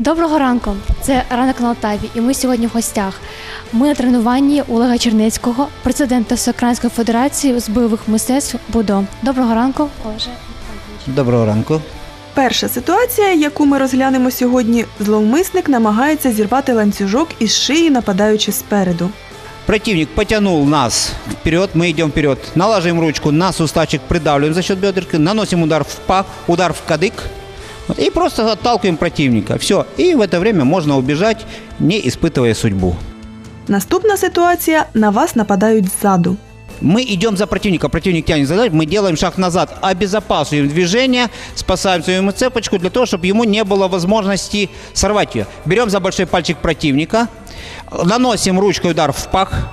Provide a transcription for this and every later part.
Доброго ранку! Це ранок на Алтаві, і ми сьогодні в гостях. Ми на тренуванні Олега Чернецького, президента Всеукраїнської федерації з бойових мистецтв БУДО. Доброго ранку, Олеже. Доброго ранку. Перша ситуація, яку ми розглянемо сьогодні, зловмисник намагається зірвати ланцюжок із шиї, нападаючи спереду. Противник потянул нас вперед, мы идем вперед. Налаживаем ручку на суставчик, придавливаем за счет бедрышка, наносим удар в пах, удар в кадык. И просто отталкиваем противника. Все. И в это время можно убежать, не испытывая судьбу. Наступна ситуація на вас нападають ззаду. Мы идем за противника, противник тянет за мы делаем шаг назад, обезопасиваем движение, спасаем свою цепочку для того, чтобы ему не было возможности сорвать ее. Берем за большой пальчик противника, наносим ручкой удар в пах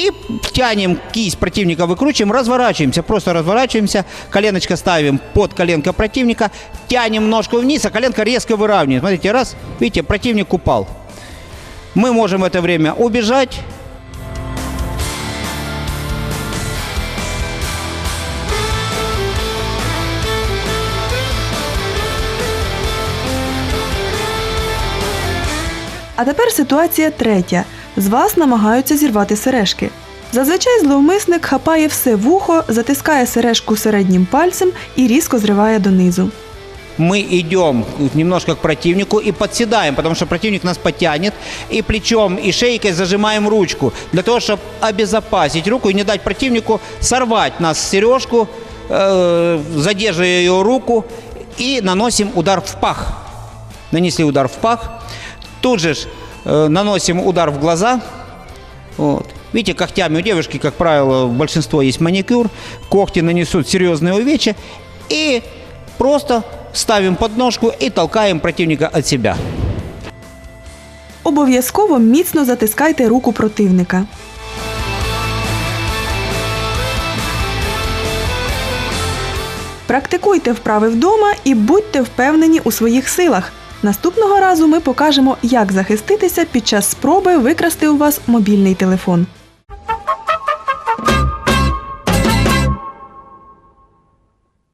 и тянем кисть противника, выкручиваем, разворачиваемся, просто разворачиваемся, коленочко ставим под коленко противника, тянем ножку вниз, а коленка резко выравниваем. Смотрите, раз, видите, противник упал. Мы можем в это время убежать, А тепер ситуація третя. З вас намагаються зірвати сережки. Зазвичай зловмисник хапає все вухо, затискає сережку середнім пальцем і різко зриває донизу. мы идем немножко к противнику и подседаем, потому что противник нас потянет, и плечом, и шейкой зажимаем ручку, для того, чтобы обезопасить руку и не дать противнику сорвать нас с сережку, э, задерживая ее руку, и наносим удар в пах. Нанесли удар в пах, тут же ж, э, наносим удар в глаза, вот. Видите, когтями у девушки, как правило, большинство есть маникюр, когти нанесут серьезные увечья, и просто ставим подножку и толкаем противника от себя. Обов'язково міцно затискайте руку противника. Практикуйте вправи вдома і будьте впевнені у своїх силах. Наступного разу ми покажемо, як захиститися під час спроби викрасти у вас мобільний телефон.